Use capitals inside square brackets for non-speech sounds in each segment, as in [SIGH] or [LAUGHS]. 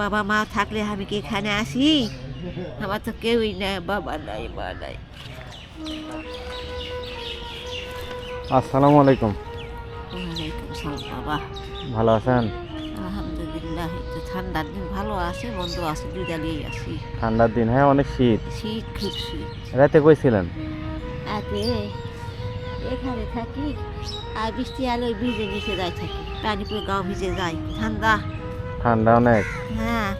বাবা মা থাকলে আমি কি এখানে আসি? আমার তো কেউই নাই বাবা নাই মা নাই। আসসালামু আলাইকুম ওয়ালাইকুম সালাম বাবা। ভালো আছেন? আলহামদুলিল্লাহ তো ঠান্ডার দিন ভালো আছে মন্দ আছে দুইটা নিয়ে আসি। ঠান্ডার দিন হ্যাঁ অনেক শীত। শীত খুব শীত। রাতে কইছিলেন আগে এখানে থাকি আর বৃষ্টি আলো ভিজে নিচে যাই থাকি পানি পুরো গাও ভিজে যায় ঠান্ডা। ঠান্ডা অনেক। হ্যাঁ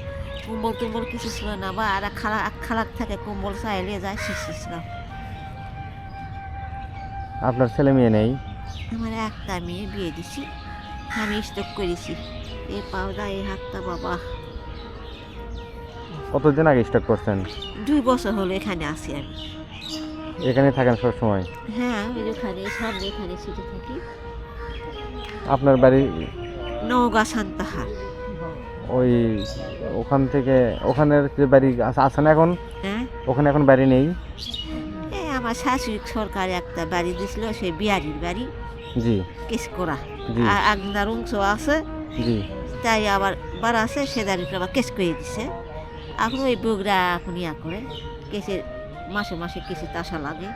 কম্বল টম্বল কিছু ছিল না বা আর খালা খালাক থাকে কম্বল চাইলে যায় শিখছিলাম আপনার ছেলে মেয়ে নেই? আমার একটা মেয়ে বিয়ে দিছি আমি স্টক করেছি। এই পাউডার এই হাতটা বাবা। কতদিন আগে স্টক করছেন? দুই বছর হলো এখানে আছি আমি। এখানে থাকেন সব সময় হ্যাঁ যে ওখানে সামনে এখানে ছুটে থাকি। আপনার বাড়ি? নওগাঁ সান্তাহার। ওই ওখান থেকে ওখানের যে বাড়ি আছে- না এখন? হ্যাঁ। ওখানে এখন বাড়ি নেই? আমার শাশুড়ি সরকার একটা বাড়ি দিছিল সেই বিহারির বাড়ি। জি। কেস করা জি। আর আগনার অংশ আছে। জি। তাই আবার বার আছে সে দাঁড়িয়ে আবার কেস করে দিছে। এখন ওই বগুড়া এখন ইয়া করে কেসে মাসে মাসে কেসে তাসা লাগে।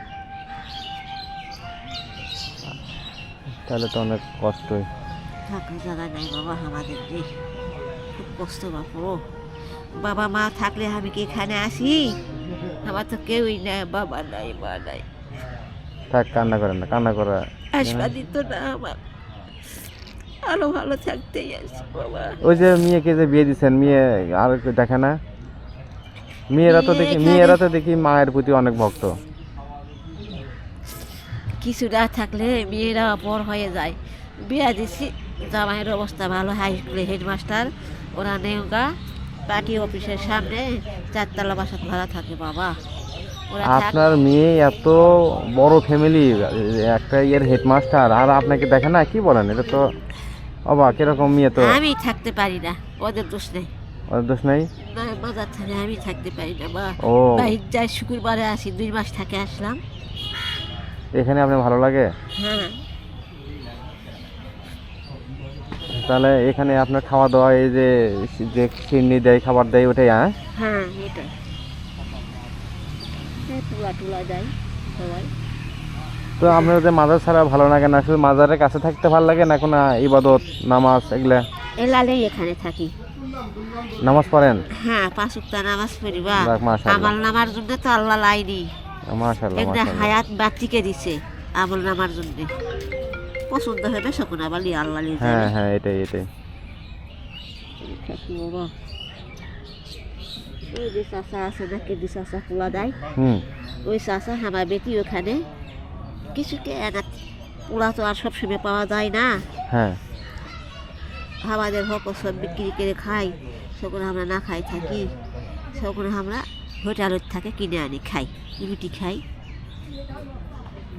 তাহলে তো অনেক কষ্টই। থাকা জায়গা নাই বাবা আমাদের খুব কষ্ট বাপুরো বাবা মা থাকলে আমি কি এখানে আসি? আমার তো কেউই নাই বাবা নাই মা নাই। থাক কান্না করেন না কান্না করা আসবা দিত না আমার। আরও ভালো থাকতেই আসি বাবা। ওই যে মেয়েকে যে বিয়ে দিচ্ছেন মেয়ে আর দেখে না? মেয়েরা তো দেখি মেয়েরা তো দেখি মায়ের প্রতি অনেক ভক্ত। কিছুটা থাকলে মেয়েরা বড় হয়ে যায়। বিয়া দিছি জামাইয়ের অবস্থা ভালো হাই স্কুলে হেডমাস্টার ওরা নেওগা পার্টি অফিসের সামনে চারতলা বাসা ভাড়া থাকে বাবা। আপনার মেয়ে এত বড় ফ্যামিলি একটা ইয়ের হেডমাস্টার আর আপনাকে দেখে না? কি বলেন? এটা তো অবাক এরকম মেয়ে তো। আমি থাকতে পারি না ওদের দোষ নেই। ওদের দোষ নাই? না বাজার থাকে আমি থাকতে পারি না বা ও। বাইর যাই শুক্রবারে আসি দুই মাস থাকে আসলাম। এখানে আপনার ভালো লাগে? হ্যাঁ। তাহলে এখানে আপনার খাওয়া দাওয়া এই যে যে চিনি দেয় খাবার দেয় ওটাই হ্যাঁ? হ্যাঁ টুলা সবাই। তো আপনার যে মাজার ছাড়া ভালো লাগে না? শুধু মাজারের কাছে থাকতে ভালো লাগে না কোনো ইবাদত নামাজ এগুলা? এলালেই এখানে থাকি। নামাজ পড়েন? হ্যাঁ পাঁচ উক্তা নামাজ পড়িবা। মাশাআল্লাহ। আমল নামার জন্য তো আল্লাহ লাইনি মাশাল্লাহ একটা হায়াত বাচ্চিকে দিছে আমল নামার জন্য। পছন্দ হবে শকুন আবার লিয়ে আল্লাহ লিয়ে হ্যাঁ হ্যাঁ এটাই এটাই। বাবা। ওই যে চাষা আছে না কেদি চাষা পোলা দেয়। ওই চাষা আমার বেটি ওখানে। কিছুকে এনা পোলা তো আর সবসময় পাওয়া যায় না। হ্যাঁ। আমাদের হক সব বিক্রি করে খাই সকল আমরা না খাই থাকি। সকল আমরা হোটেলত থাকে কিনে আনি খাই রুটি খাই।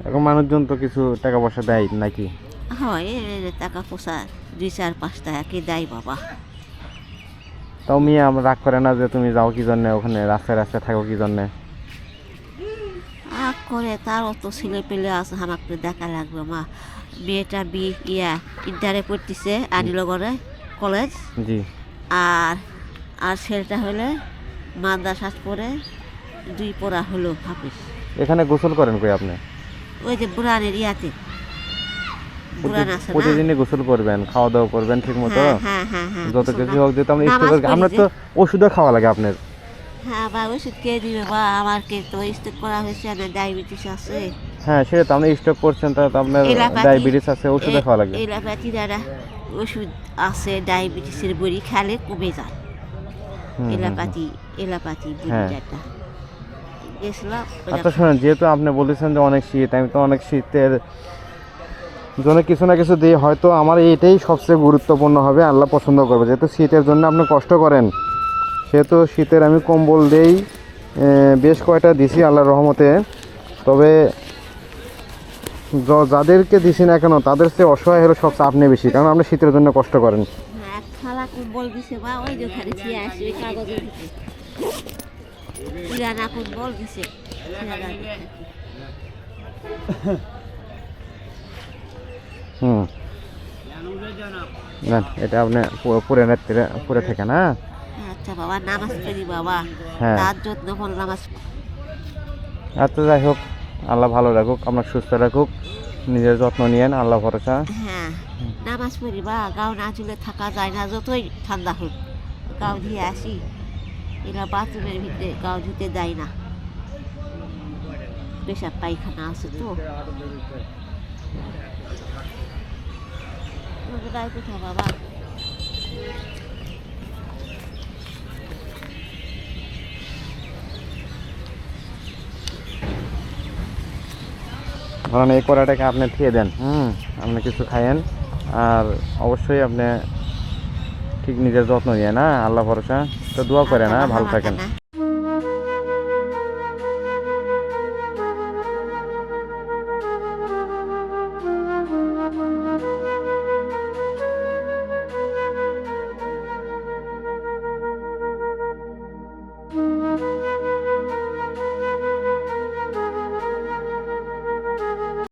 এখন মানুষজন তো কিছু টাকা পয়সা দেয় নাকি? হয় টাকা পয়সা দুই চার পাঁচ টাকা দেয় বাবা। তাও মেয়ে আমরা রাগ করে না যে তুমি যাও কি জন্যে ওখানে রাস্তায় রাস্তায় থাকো কি জন্যে? আগ করে তার অত ছেলে পেলে আছে আমাকে দেখা লাগবে মা। মেয়েটা বি ইয়া ইন্টারে পড়তেছে আনিলগরে কলেজ। জি। আর আর ছেলেটা হলে মাদ্রাসাত পড়ে দুই পড়া হলো হাফিজ। এখানে গোসল করেন কই আপনি? ওই যে বুড়ানের ইয়াতে। বুড়ান আছে প্রতিদিনই গোসল করবেন খাওয়া দাওয়া করবেন ঠিক মতো? হ্যাঁ হ্যাঁ হ্যাঁ হ্যাঁ যত কিছু হোক যেহেতু আমরা স্টোক পড়ি তো ওষুধও খাওয়া লাগে আপনার। হ্যাঁ বা ওষুধ কে দিবে বা আমার কে তো স্টোক করা হয়েছে না ডায়াবেটিস আছে। হ্যাঁ সেটা তো আপনি স্টক করছেন তাহলে তো আপনার ডায়াবেটিস আছে ওষুধও খাওয়া লাগে। এলাপাতি দ্বারা ওষুধ আছে ডায়াবেটিসের বড়ি খেলে কমে যায়। এলাপাতি এলাপাতি। বড়িটা। আচ্ছা শোনেন যেহেতু আপনি বলেছেন যে অনেক শীত আমি তো অনেক শীতের জন্য কিছু না কিছু দিয়ে হয়তো আমার এইটাই সবচেয়ে গুরুত্বপূর্ণ হবে আল্লাহ পছন্দ করবে। যেহেতু শীতের জন্য আপনি কষ্ট করেন সেহেতু শীতের আমি কম্বল দেই বেশ কয়টা দিছি আল্লাহর রহমতে তবে যাদেরকে দিছি না কেন তাদের চেয়ে অসহায় হলো সবচেয়ে আপনি বেশি কারণ আপনি শীতের জন্য কষ্ট করেন। পুরানা কম্বল দিছে [LAUGHS] হুম। এটা আপনি পুরে নেত্রে পুরে থেকে না? আচ্ছা বাবা নামাজ পড়ি বাবা। হ্যাঁ। তার যত্ন করে নামাজ। আচ্ছা যাই হোক আল্লাহ ভালো রাখুক আপনার সুস্থ রাখুক নিজের যত্ন নিয়েন আল্লাহ ভরসা। হ্যাঁ নামাজ পড়ি বা গাও না চুলে থাকা যায় না যতই ঠান্ডা হোক গাও ধুয়ে আসি। এরা বাথরুমের ভিতরে গাও ধুতে যায় না। পেশাব পায়খানা আছে তো। বাবা? ধরেন এই কড়াটাকে আপনি খেয়ে দেন, হুম? আপনি কিছু খাইয়েন, আর অবশ্যই আপনি ঠিক নিজের যত্ন নিয়ে না? আল্লাহ ভরসা। তো দোয়া করে না ভালো থাকেন।